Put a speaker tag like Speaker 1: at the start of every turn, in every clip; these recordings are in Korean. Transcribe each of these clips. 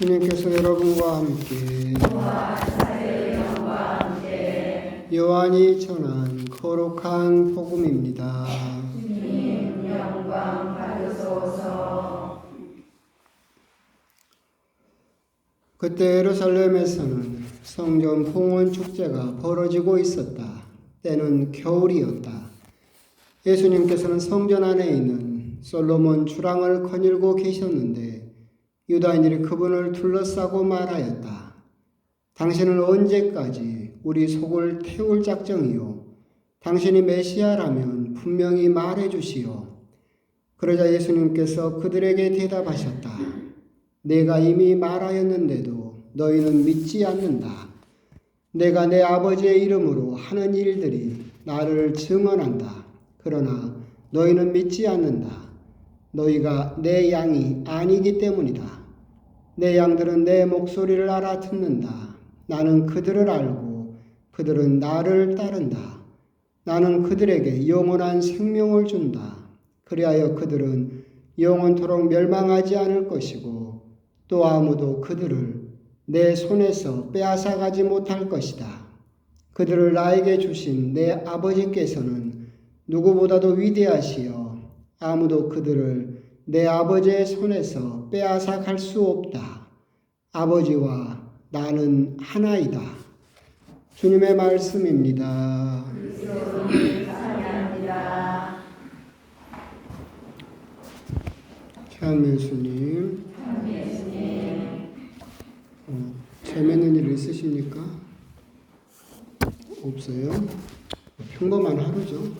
Speaker 1: 주님께서 여러분과 함께 요한이 전한 거룩한 복음입니다. 그때 예루살렘에서는 성전 봉헌 축제가 벌어지고 있었다. 때는 겨울이었다. 예수님께서는 성전 안에 있는 솔로몬 주랑을 거닐고 계셨는데 유다인들이 그분을 둘러싸고 말하였다. 당신은 언제까지 우리 속을 태울 작정이요? 당신이 메시아라면 분명히 말해 주시오. 그러자 예수님께서 그들에게 대답하셨다. 내가 이미 말하였는데도 너희는 믿지 않는다. 내가 내 아버지의 이름으로 하는 일들이 나를 증언한다. 그러나 너희는 믿지 않는다. 너희가 내 양이 아니기 때문이다. 내 양들은 내 목소리를 알아 듣는다. 나는 그들을 알고 그들은 나를 따른다. 나는 그들에게 영원한 생명을 준다. 그리하여 그들은 영원토록 멸망하지 않을 것이고 또 아무도 그들을 내 손에서 빼앗아 가지 못할 것이다. 그들을 나에게 주신 내 아버지께서는 누구보다도 위대하시여 아무도 그들을 내 아버지의 손에서 빼앗아 갈 수 없다. 아버지와 나는 하나이다. 주님의 말씀입니다. 현 예수님, 어, 재밌는 일 있으십니까? 없어요? 평범한 하루죠.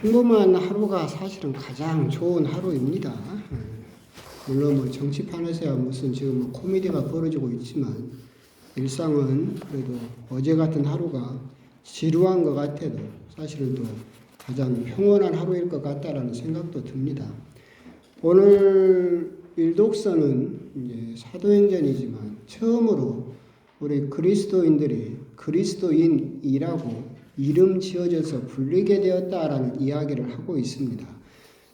Speaker 1: 평범한 하루가 사실은 가장 좋은 하루입니다. 물론 뭐 정치판에서야 무슨 지금 뭐 코미디가 벌어지고 있지만 일상은 그래도 어제 같은 하루가 지루한 것 같아도 사실은 또 가장 평온한 하루일 것 같다라는 생각도 듭니다. 오늘 일독서는 사도행전이지만 처음으로 우리 그리스도인들이 그리스도인이라고 이름 지어져서 불리게 되었다라는 이야기를 하고 있습니다.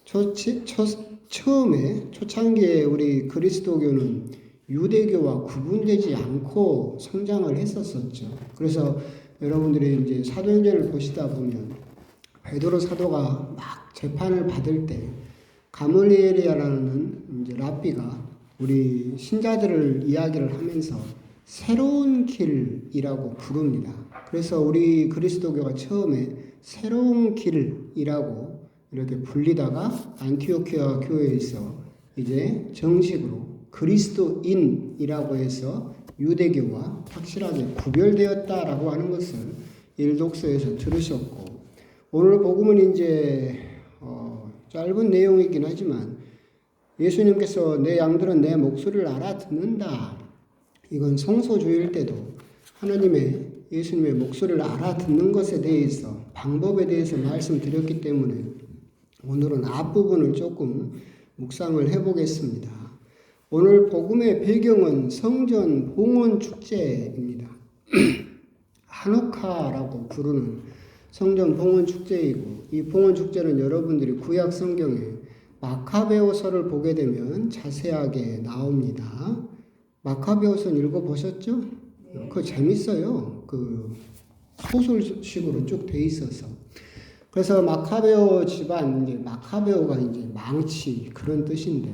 Speaker 1: 초, 초, 처음에 초창기에 우리 그리스도교는 유대교와 구분되지 않고 성장을 했었었죠. 그래서 여러분들이 이제 사도행전을 보시다 보면 베드로 사도가 막 재판을 받을 때 가물리엘이라는 이제 랍비가 우리 신자들을 이야기를 하면서 새로운 길이라고 부릅니다. 그래서 우리 그리스도교가 처음에 새로운 길이라고 이렇게 불리다가 안티오키아 교회에서 이제 정식으로 그리스도인이라고 해서 유대교와 확실하게 구별되었다라고 하는 것을 일독서에서 들으셨고 오늘 복음은 이제 어 짧은 내용이긴 하지만 예수님께서 내 양들은 내 목소리를 알아듣는다. 이건 성소주일 때도 하나님의 예수님의 목소리를 알아듣는 것에 대해서 방법에 대해서 말씀드렸기 때문에 오늘은 앞부분을 조금 묵상을 해보겠습니다. 오늘 복음의 배경은 성전 봉헌 축제입니다. 한우카라고 부르는 성전 봉헌 축제이고 이 봉헌 축제는 여러분들이 구약 성경에 마카베오서를 보게 되면 자세하게 나옵니다. 마카베오서는 읽어보셨죠? 네. 그거 재밌어요. 그 소설식으로 쭉 돼 있어서. 그래서 마카베오 집안, 이제 마카베오가 이제 망치 그런 뜻인데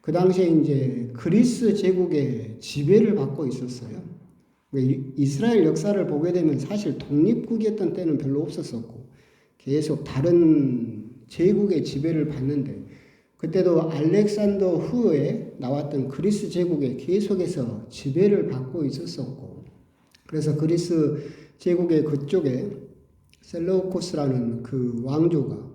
Speaker 1: 그 당시에 이제 그리스 제국의 지배를 받고 있었어요. 그러니까 이스라엘 역사를 보게 되면 사실 독립국이었던 때는 별로 없었었고 계속 다른 제국의 지배를 받는데 그때도 알렉산더 후에 나왔던 그리스 제국에 계속해서 지배를 받고 있었었고 그래서 그리스 제국의 그쪽에 셀로코스라는 그 왕조가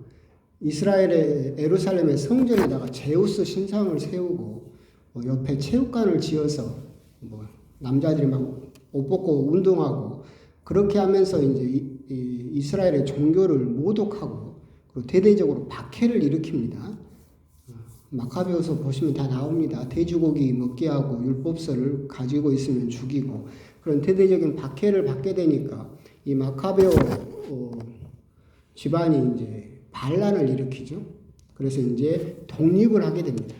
Speaker 1: 이스라엘의 에루살렘의 성전에다가 제우스 신상을 세우고 뭐 옆에 체육관을 지어서 뭐 남자들이 막 옷 벗고 운동하고 그렇게 하면서 이제 이스라엘의 종교를 모독하고 그리고 대대적으로 박해를 일으킵니다. 마카베오서 보시면 다 나옵니다. 돼지고기 먹게 하고 율법서를 가지고 있으면 죽이고 그런 대대적인 박해를 받게 되니까 이 마카베오 어, 집안이 이제 반란을 일으키죠. 그래서 이제 독립을 하게 됩니다.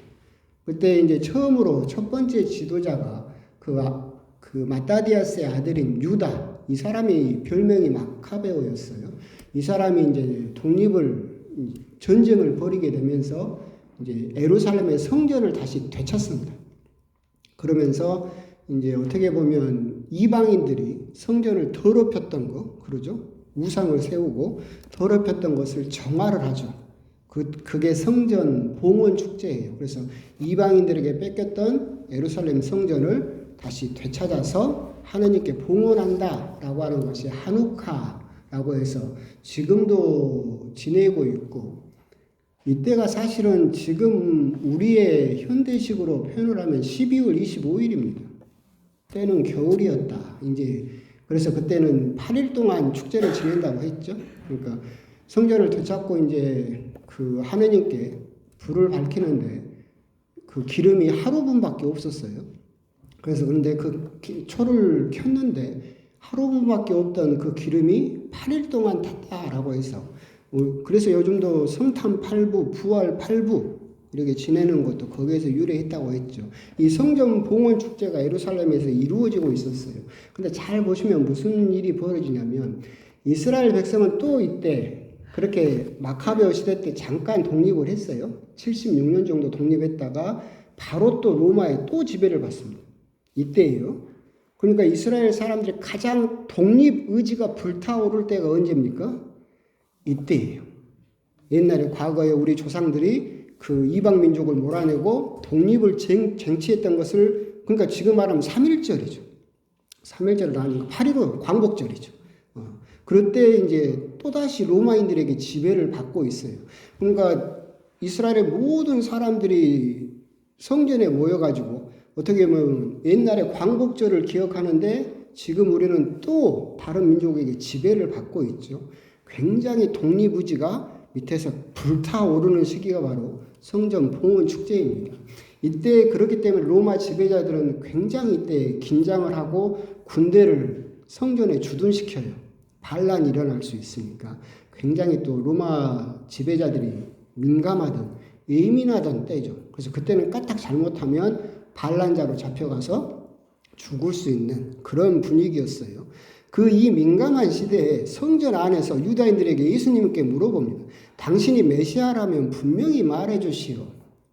Speaker 1: 그때 이제 처음으로 첫 번째 지도자가 그, 아- 그 마따디아스의 아들인 유다 이 사람이 별명이 마카베오였어요. 이 사람이 이제 독립을 전쟁을 벌이게 되면서 이제 에루살렘의 성전을 다시 되찾습니다. 그러면서 이제 어떻게 보면 이방인들이 성전을 더럽혔던 거, 그러죠? 우상을 세우고 더럽혔던 것을 정화를 하죠. 그, 그게 성전 봉헌 축제예요. 그래서 이방인들에게 뺏겼던 예루살렘 성전을 다시 되찾아서 하느님께 봉헌한다 라고 하는 것이 한우카라고 해서 지금도 지내고 있고 이때가 사실은 지금 우리의 현대식으로 표현을 하면 12월 25일입니다. 때는 겨울이었다. 이제 그래서 그때는 8일 동안 축제를 지낸다고 했죠. 그러니까 성전을 되찾고 이제 그 하느님께 불을 밝히는데 그 기름이 하루분밖에 없었어요. 그래서 그런데 그 기- 초를 켰는데 하루분밖에 없던 그 기름이 8일 동안 탔다라고 해서 어, 그래서 요즘도 성탄 8부, 부활 8부 이렇게 지내는 것도 거기에서 유래했다고 했죠. 이 성전 봉헌 축제가 예루살렘에서 이루어지고 있었어요. 근데 잘 보시면 무슨 일이 벌어지냐면 이스라엘 백성은 또 이때 그렇게 마카베오 시대 때 잠깐 독립을 했어요. 76년 정도 독립했다가 바로 또 로마에 또 지배를 받습니다. 이때예요. 그러니까 이스라엘 사람들이 가장 독립 의지가 불타오를 때가 언제입니까? 이때예요. 옛날에 과거에 우리 조상들이 그 이방 민족을 몰아내고 독립을 쟁, 쟁취했던 것을 그러니까 지금 말하면 3.1절이죠. 3.1절을 아니고 8.15 광복절이죠. 어. 그럴 때 이제 또다시 로마인들에게 지배를 받고 있어요. 그러니까 이스라엘의 모든 사람들이 성전에 모여가지고 어떻게 보면 옛날에 광복절을 기억하는데 지금 우리는 또 다른 민족에게 지배를 받고 있죠. 굉장히 독립의지가 밑에서 불타오르는 시기가 바로 성전 봉헌 축제입니다. 이때 그렇기 때문에 로마 지배자들은 굉장히 이때 긴장을 하고 군대를 성전에 주둔시켜요. 반란이 일어날 수 있으니까 굉장히 또 로마 지배자들이 민감하던 예민하던 때죠. 그래서 그때는 까딱 잘못하면 반란자로 잡혀가서 죽을 수 있는 그런 분위기였어요. 그 이 민감한 시대에 성전 안에서 유다인들에게 예수님께 물어봅니다. 당신이 메시아라면 분명히 말해 주시오.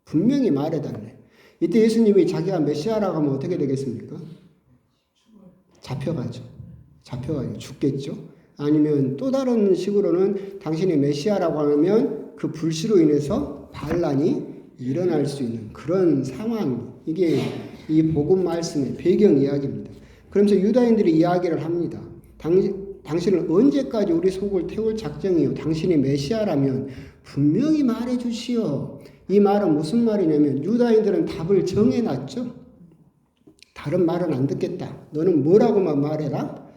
Speaker 1: 분명히 말해 달래. 이때 예수님이 자기가 메시아라고 하면 어떻게 되겠습니까? 잡혀가죠. 잡혀가요. 죽겠죠. 아니면 또 다른 식으로는 당신이 메시아라고 하면 그 불씨로 인해서 반란이 일어날 수 있는 그런 상황. 이게 이 복음 말씀의 배경 이야기입니다. 그러면서 유다인들이 이야기를 합니다. 당, 당신은 언제까지 우리 속을 태울 작정이요? 당신이 메시아라면 분명히 말해 주시오. 이 말은 무슨 말이냐면 유다인들은 답을 정해놨죠. 다른 말은 안 듣겠다. 너는 뭐라고만 말해라?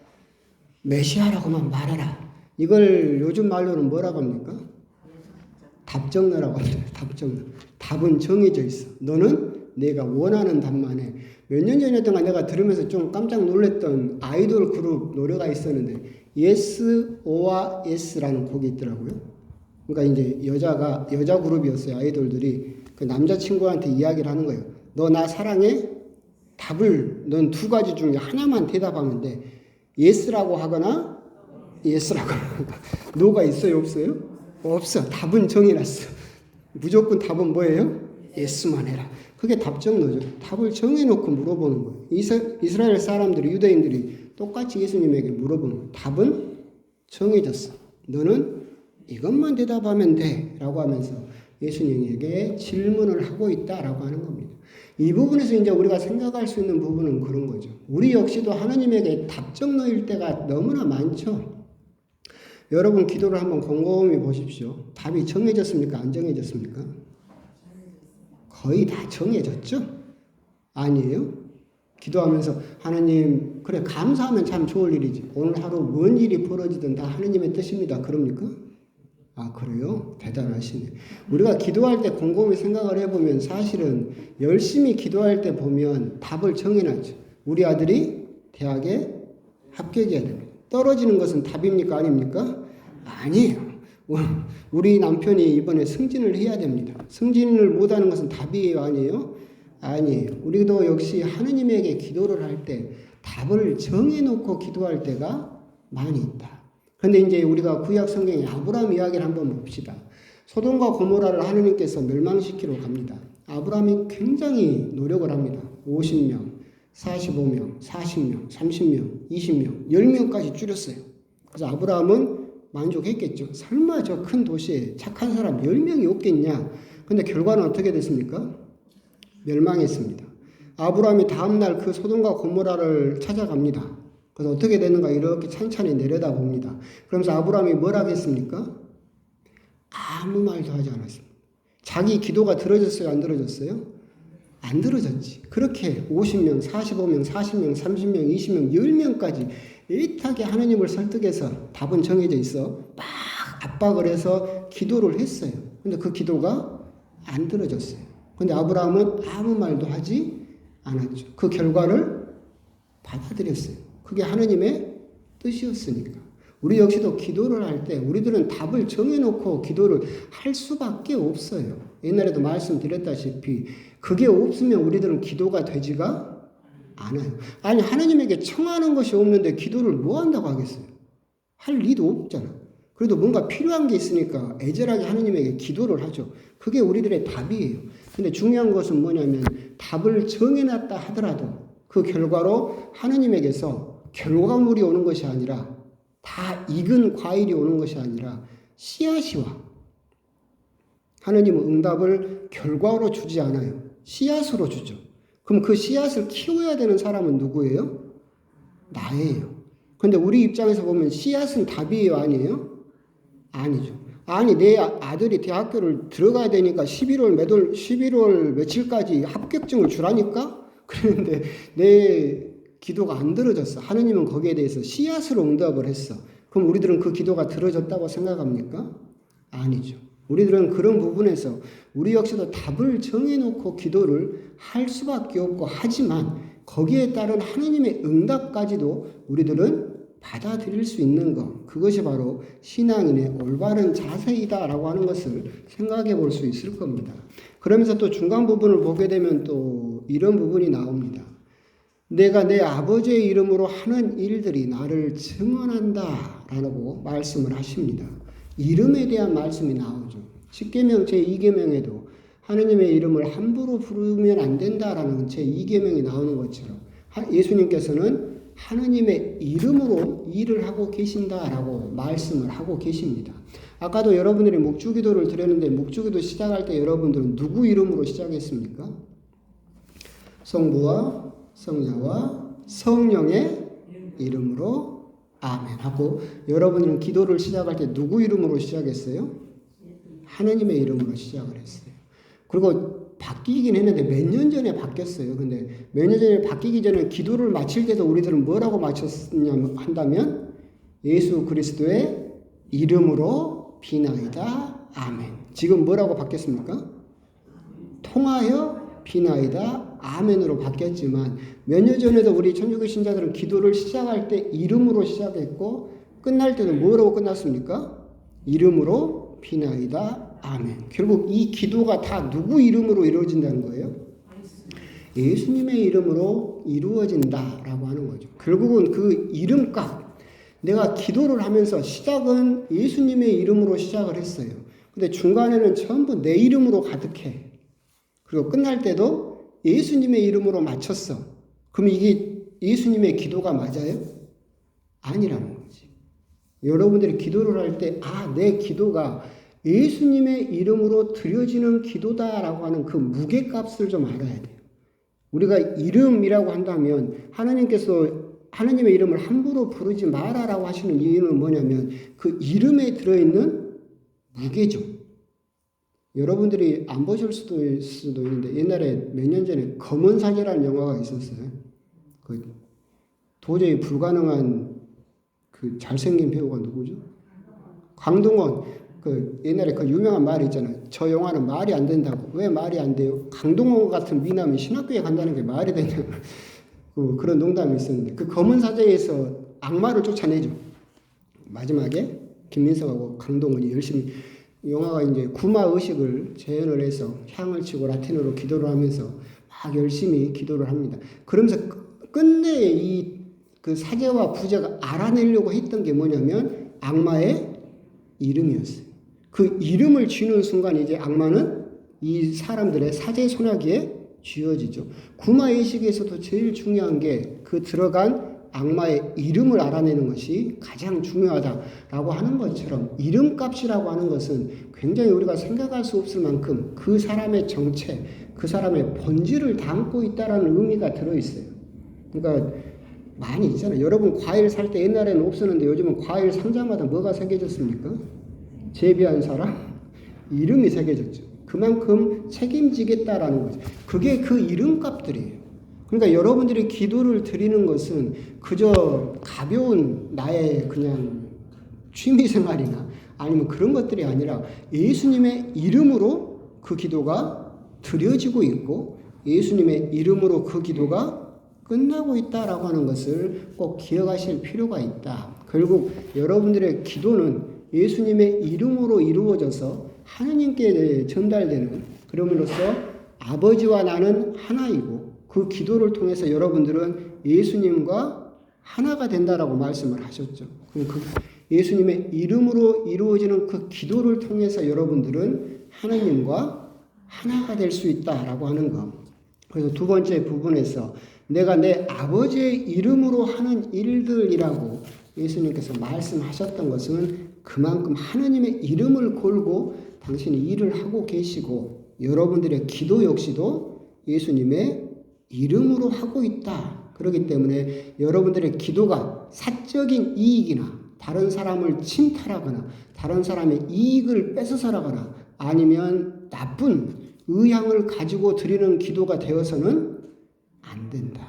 Speaker 1: 메시아라고만 말해라. 이걸 요즘 말로는 뭐라고 합니까? 답정너라고 합니다. 답정너. 답은 정해져 있어. 너는 내가 원하는 답만 해. 몇 년 전이었던가 내가 들으면서 좀 깜짝 놀랐던 아이돌 그룹 노래가 있었는데 Yes or Yes라는 곡이 있더라고요. 그러니까 이제 여자가 여자 그룹이었어요. 아이돌들이 그 남자 친구한테 이야기를 하는 거예요. 너 나 사랑해? 답을 넌 두 가지 중에 하나만 대답하면 돼. Yes라고 하거나 Yes라고 하거나 노가 있어요, 없어요? 없어. 답은 정해놨어. 무조건 답은 뭐예요? Yes만 해라. 그게 답정너죠. 답을 정해놓고 물어보는 거예요. 이스라엘 사람들이, 유대인들이 똑같이 예수님에게 물어보는 거예요. 답은 정해졌어. 너는 이것만 대답하면 돼. 라고 하면서 예수님에게 질문을 하고 있다라고 하는 겁니다. 이 부분에서 이제 우리가 생각할 수 있는 부분은 그런 거죠. 우리 역시도 하나님에게 답정너일 때가 너무나 많죠. 여러분 기도를 한번 곰곰이 보십시오. 답이 정해졌습니까? 안 정해졌습니까? 거의 다 정해졌죠? 아니에요? 기도하면서 하나님 그래 감사하면 참 좋을 일이지 오늘 하루 뭔 일이 벌어지든 다 하나님의 뜻입니다. 그럽니까? 아 그래요? 대단하시네. 우리가 기도할 때 곰곰이 생각을 해보면 사실은 열심히 기도할 때 보면 답을 정해놨죠. 우리 아들이 대학에 합격해야 됩니다. 떨어지는 것은 답입니까? 아닙니까? 아니에요. 우리 남편이 이번에 승진을 해야 됩니다. 승진을 못하는 것은 답이에요? 아니에요? 아니에요. 우리도 역시 하느님에게 기도를 할 때 답을 정해놓고 기도할 때가 많이 있다. 근데 이제 우리가 구약 성경의 아브라함 이야기를 한번 봅시다. 소돔과 고모라를 하느님께서 멸망시키러 갑니다. 아브라함이 굉장히 노력을 합니다. 50명, 45명, 40명, 30명, 20명, 10명까지 줄였어요. 그래서 아브라함은 만족했겠죠. 설마 저 큰 도시에 착한 사람 10명이 없겠냐. 근데 결과는 어떻게 됐습니까? 멸망했습니다. 아브라함이 다음날 그 소돔과 고모라를 찾아갑니다. 그래서 어떻게 되는가 이렇게 찬찬히 내려다봅니다. 그러면서 아브라함이 뭘 하겠습니까? 아무 말도 하지 않았습니다. 자기 기도가 들어졌어요? 안 들어졌어요? 안 들어졌지. 그렇게 50명, 45명, 40명, 30명, 20명, 10명까지 애타게 하나님을 설득해서 답은 정해져 있어. 막 압박을 해서 기도를 했어요. 근데 그 기도가 안 들어졌어요. 근데 아브라함은 아무 말도 하지 않았죠. 그 결과를 받아들였어요. 그게 하나님의 뜻이었으니까. 우리 역시도 기도를 할 때 우리들은 답을 정해놓고 기도를 할 수밖에 없어요. 옛날에도 말씀드렸다시피 그게 없으면 우리들은 기도가 되지가 않아요. 아니 하나님에게 청하는 것이 없는데 기도를 뭐 한다고 하겠어요? 할 리도 없잖아. 그래도 뭔가 필요한 게 있으니까 애절하게 하나님에게 기도를 하죠. 그게 우리들의 답이에요. 근데 중요한 것은 뭐냐면 답을 정해놨다 하더라도 그 결과로 하나님에게서 결과물이 오는 것이 아니라 다 익은 과일이 오는 것이 아니라 씨앗이 와. 하나님은 응답을 결과로 주지 않아요. 씨앗으로 주죠. 그럼 그 씨앗을 키워야 되는 사람은 누구예요? 나예요. 근데 우리 입장에서 보면 씨앗은 답이에요, 아니에요? 아니죠. 아니, 내 아들이 대학교를 들어가야 되니까 11월 매달, 11월 며칠까지 합격증을 주라니까? 그랬는데 내 기도가 안 들어졌어. 하느님은 거기에 대해서 씨앗으로 응답을 했어. 그럼 우리들은 그 기도가 들어졌다고 생각합니까? 아니죠. 우리들은 그런 부분에서 우리 역시도 답을 정해놓고 기도를 할 수밖에 없고 하지만 거기에 따른 하느님의 응답까지도 우리들은 받아들일 수 있는 것. 그것이 바로 신앙인의 올바른 자세이다라고 하는 것을 생각해 볼 수 있을 겁니다. 그러면서 또 중간 부분을 보게 되면 또 이런 부분이 나옵니다. 내가 내 아버지의 이름으로 하는 일들이 나를 증언한다. 라고 말씀을 하십니다. 이름에 대한 말씀이 나오죠. 10계명 제2계명에도 하느님의 이름을 함부로 부르면 안 된다라는 제2계명이 나오는 것처럼 예수님께서는 하느님의 이름으로 일을 하고 계신다라고 말씀을 하고 계십니다. 아까도 여러분들이 목주기도를 드렸는데 목주기도 시작할 때 여러분들은 누구 이름으로 시작했습니까? 성부와 성자와 성령의 이름으로 아멘 하고 여러분은 기도를 시작할 때 누구 이름으로 시작했어요? 하나님의 이름으로 시작을 했어요. 그리고 바뀌긴 했는데 몇 년 전에 바뀌었어요. 근데 몇 년 전에 바뀌기 전에 기도를 마칠 때도 우리들은 뭐라고 마쳤냐 한다면 예수 그리스도의 이름으로 비나이다 아멘. 지금 뭐라고 바뀌었습니까? 통하여 비나이다 아멘으로 바뀌었지만 몇 년 전에도 우리 천주교 신자들은 기도를 시작할 때 이름으로 시작했고 끝날 때는 뭐라고 끝났습니까? 이름으로 비나이다 아멘. 결국 이 기도가 다 누구 이름으로 이루어진다는 거예요? 예수님의 이름으로 이루어진다라고 하는 거죠. 결국은 그 이름값 내가 기도를 하면서 시작은 예수님의 이름으로 시작을 했어요. 근데 중간에는 전부 내 이름으로 가득해. 그리고 끝날 때도 예수님의 이름으로 마쳤어. 그럼 이게 예수님의 기도가 맞아요? 아니라는 거지. 여러분들이 기도를 할 때, 아, 내 기도가 예수님의 이름으로 드려지는 기도다라고 하는 그 무게값을 좀 알아야 돼요. 우리가 이름이라고 한다면 하나님께서 하나님의 이름을 함부로 부르지 마라라고 하시는 이유는 뭐냐면 그 이름에 들어있는 무게죠. 여러분들이 안 보실 수도, 수도 있는데 옛날에 몇 년 전에 검은 사제라는 영화가 있었어요. 그 도저히 불가능한 그 잘생긴 배우가 누구죠? 강동원. 그 옛날에 그 유명한 말이 있잖아요. 저 영화는 말이 안 된다고. 왜 말이 안 돼요? 강동원 같은 미남이 신학교에 간다는 게 말이 되냐고. 그 그런 농담이 있었는데 그 검은 사제에서 악마를 쫓아내죠. 마지막에 김민석하고 강동원이 열심히 영화가 이제 구마 의식을 재현을 해서 향을 치고 라틴어로 기도를 하면서 막 열심히 기도를 합니다. 그러면서 끝- 끝내 이 그 사제와 부제가 알아내려고 했던 게 뭐냐면 악마의 이름이었어요. 그 이름을 쥐는 순간 이제 악마는 이 사람들의 사제 손아귀에 쥐어지죠. 구마 의식에서도 제일 중요한 게 그 들어간 악마의 이름을 알아내는 것이 가장 중요하다라고 하는 것처럼 이름값이라고 하는 것은 굉장히 우리가 생각할 수 없을 만큼 그 사람의 정체, 그 사람의 본질을 담고 있다라는 의미가 들어 있어요. 그러니까 많이 있잖아요. 여러분 과일 살 때 옛날에는 없었는데 요즘은 과일 상자마다 뭐가 새겨졌습니까? 재배한 사람 이름이 새겨졌죠. 그만큼 책임지겠다라는 거죠. 그게 그 이름값들이에요. 그러니까 여러분들이 기도를 드리는 것은 그저 가벼운 나의 그냥 취미 생활이나 아니면 그런 것들이 아니라 예수님의 이름으로 그 기도가 드려지고 있고 예수님의 이름으로 그 기도가 끝나고 있다라고 하는 것을 꼭 기억하실 필요가 있다. 결국 여러분들의 기도는 예수님의 이름으로 이루어져서 하느님께 전달되는 그럼으로써 아버지와 나는 하나이고 그 기도를 통해서 여러분들은 예수님과 하나가 된다라고 말씀을 하셨죠. 그 예수님의 이름으로 이루어지는 그 기도를 통해서 여러분들은 하나님과 하나가 될 수 있다라고 하는 것. 그래서 두 번째 부분에서 내가 내 아버지의 이름으로 하는 일들이라고 예수님께서 말씀하셨던 것은 그만큼 하나님의 이름을 걸고 당신이 일을 하고 계시고 여러분들의 기도 역시도 예수님의 이름으로 하고 있다. 그렇기 때문에 여러분들의 기도가 사적인 이익이나 다른 사람을 침탈하거나 다른 사람의 이익을 뺏어서라거나 아니면 나쁜 의향을 가지고 드리는 기도가 되어서는 안 된다.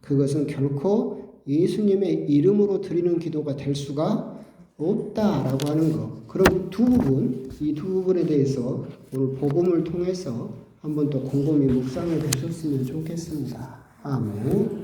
Speaker 1: 그것은 결코 예수님의 이름으로 드리는 기도가 될 수가 없다라고 하는 것. 그럼 두 부분, 이 두 부분에 대해서 오늘 복음을 통해서 한번 더 곰곰이 묵상을 해줬으면 좋겠습니다. 아멘.